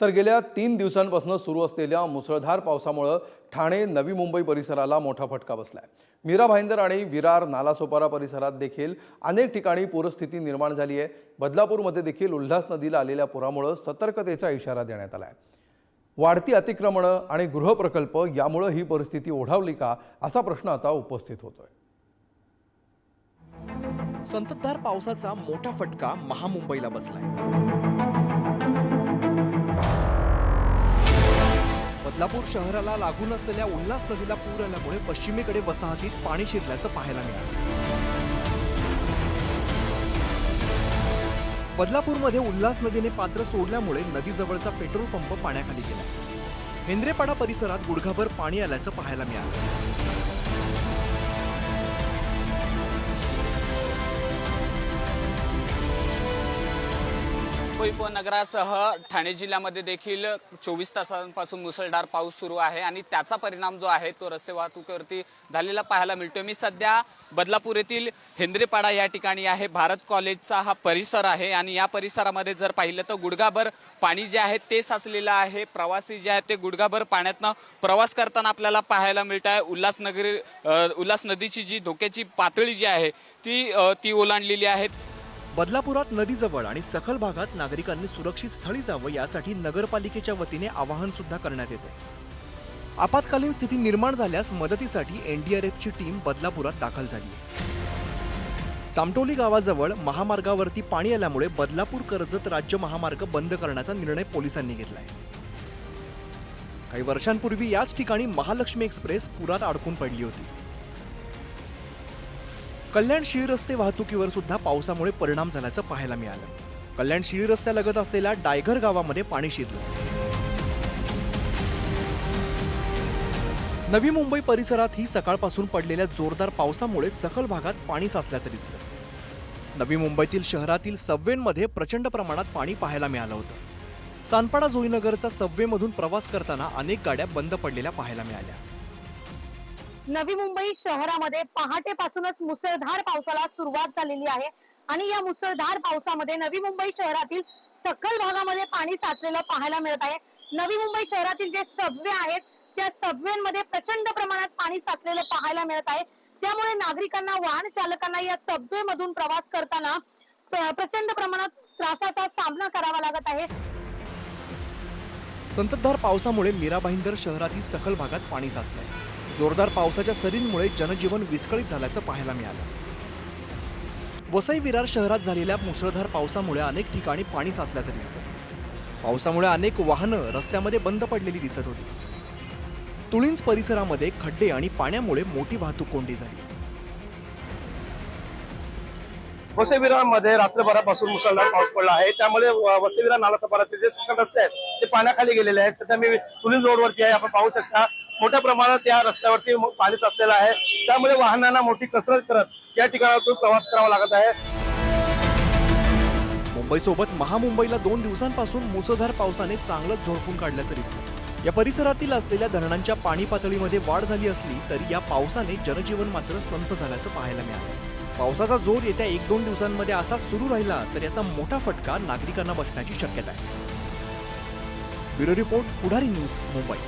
तर गेल्या तीन दिवसांपासून सुरू असलेल्या मुसळधार पावसामुळं ठाणे नवी मुंबई परिसराला मोठा फटका बसलाय. मीरा भाईंदर आणि विरार नालासोपारा परिसरात देखील अनेक ठिकाणी पूरस्थिती निर्माण झाली आहे. बदलापूरमध्ये देखील उल्हास नदीला आलेल्या पुरामुळं सतर्कतेचा इशारा देण्यात आला आहे वाढती अतिक्रमणं आणि गृहप्रकल्प यामुळं ही परिस्थिती ओढावली का असा प्रश्न आता उपस्थित होतोय. संततधार पावसाचा मोठा फटका महामुंबईला बसलाय. बदलापूर शहराला लागून असलेल्या उल्हास नदीला पूर आल्यामुळे पश्चिमेकडे वसाहतीत पाणी शिरल्याचं पाहायला मिळालं. बदलापूरमध्ये उल्हास नदीने पात्र सोडल्यामुळे नदीजवळचा पेट्रोल पंप पाण्याखाली गेला. हेंद्रेपाडा परिसरात गुडघाभर पाणी आल्याचं पाहायला मिळालं. मुंबई उपनगरासह ठाणे जिल्ह्यामध्ये देखील चोवीस तासांपासून मुसळधार पाऊस सुरू आहे आणि त्याचा परिणाम जो आहे तो रस्ते वाहतुकीवरती झालेला पाहायला मिळतोय. मी सध्या बदलापूर येथील हेंद्रेपाडा या ठिकाणी आहे. भारत कॉलेजचा हा परिसर आहे आणि या परिसरामध्ये जर पाहिलं तर गुडघाभर पाणी जे आहे ते साचलेलं आहे. प्रवासी जे आहेत ते गुडघाभर पाण्यातनं प्रवास करताना आपल्याला पाहायला मिळत आहे. उल्हासनगरी उल्हास नदीची जी धोक्याची पातळी जी आहे ती ती ओलांडलेली आहे बदलापुरात नदीजवळ आणि सखल भागात नागरिकांनी सुरक्षित स्थळी जावं यासाठी नगरपालिकेच्या वतीने आवाहन सुद्धा करण्यात येते आपत्कालीन स्थिती निर्माण झाल्यास मदतीसाठी एनडीआरएफची टीम बदलापुरात दाखल झाली आहे. चामटोली गावाजवळ महामार्गावरती पाणी आल्यामुळे बदलापूर कर्जत राज्य महामार्ग बंद करण्याचा निर्णय पोलिसांनी घेतलाय. काही वर्षांपूर्वी याच ठिकाणी महालक्ष्मी एक्सप्रेस पुरात अडकून पडली होती. कल्याण शिळी रस्ते वाहतुकीवर सुद्धा पावसामुळे परिणाम झाल्याचं पाहायला मिळालं. कल्याण शिळी रस्त्यालगत असलेल्या डायघर गावामध्ये पाणी शिरलं. नवी मुंबई परिसरात ही सकाळपासून पडलेल्या जोरदार पावसामुळे सखल भागात पाणी साचल्याचं दिसलं. नवी मुंबईतील शहरातील सबवेमध्ये प्रचंड प्रमाणात पाणी पाहायला मिळालं होतं. सानपाडा जोईनगरचा सबवेमधून प्रवास करताना अनेक गाड्या बंद पडलेल्या पाहायला मिळाल्या. नवी मुंबई शहरामध्ये पहाटेपासूनच मुसळधार पावसाला सुरुवात झालेली आहे. आणि या मुसळधार पावसामध्ये नवी मुंबई शहरातील सखल भागामध्ये पाणी साचलेलं पाहायला मिळत आहे. नवी मुंबई शहरातील जे सबवे आहेत त्या सबवेमध्ये प्रचंड प्रमाणात पाणी साचलेलं पाहायला मिळत आहे. त्यामुळे नागरिकांना वाहन चालकांना या सबवे मधून प्रवास करताना प्रचंड प्रमाणात त्रासाचा सामना करावा लागत आहे. संततधार पावसामुळे मीरा भाईंदर शहरातील सखल भागात पाणी साचलंय. जोरदार पावसाच्या सरींमुळे जनजीवन विस्कळीत झाल्याचं पाहायला मिळालं. वसई विरार शहरात झालेल्या मुसळधार पावसामुळे अनेक ठिकाणी पाणी साचल्याचं दिसतं पावसामुळे अनेक वाहनं रस्त्यामध्ये बंद पडलेली दिसत होती. तुळींज परिसरामध्ये खड्डे आणि पाण्यामुळे मोठी वाहतूक कोंडी झाली. वसईविरामध्ये रात्रभरापासून मुसळधार पाऊस पडला आहे. त्यामुळे वसईविरा नाला जे सकट रस्ते आहेत ते पाण्याखाली गेलेले आहेत. सध्या मी तुलिन रोडवरती आहे. आपण पाहू शकता मोठ्या प्रमाणात या रस्त्यावरती पाणी साचलेलं आहे. त्यामुळे वाहनांना मोठी कसरत करत या ठिकाणातून प्रवास करावा लागत आहे. मुंबईसोबत महामुंबईला दोन दिवसांपासून मुसळधार पावसाने चांगलंच झोडपून काढल्याचं दिसतं या परिसरातील असलेल्या धरणांच्या पाणी पातळीमध्ये वाढ झाली असली तरी या पावसाने जनजीवन मात्र संत झाल्याचं पाहायला मिळालं पावसाचा जोर येत्या एक दोन दिवसांमध्ये असा सुरू राहिला तर याचा मोठा फटका नागरिकांना बसण्याची शक्यता आहे. Bureau report Pudhari news Mumbai.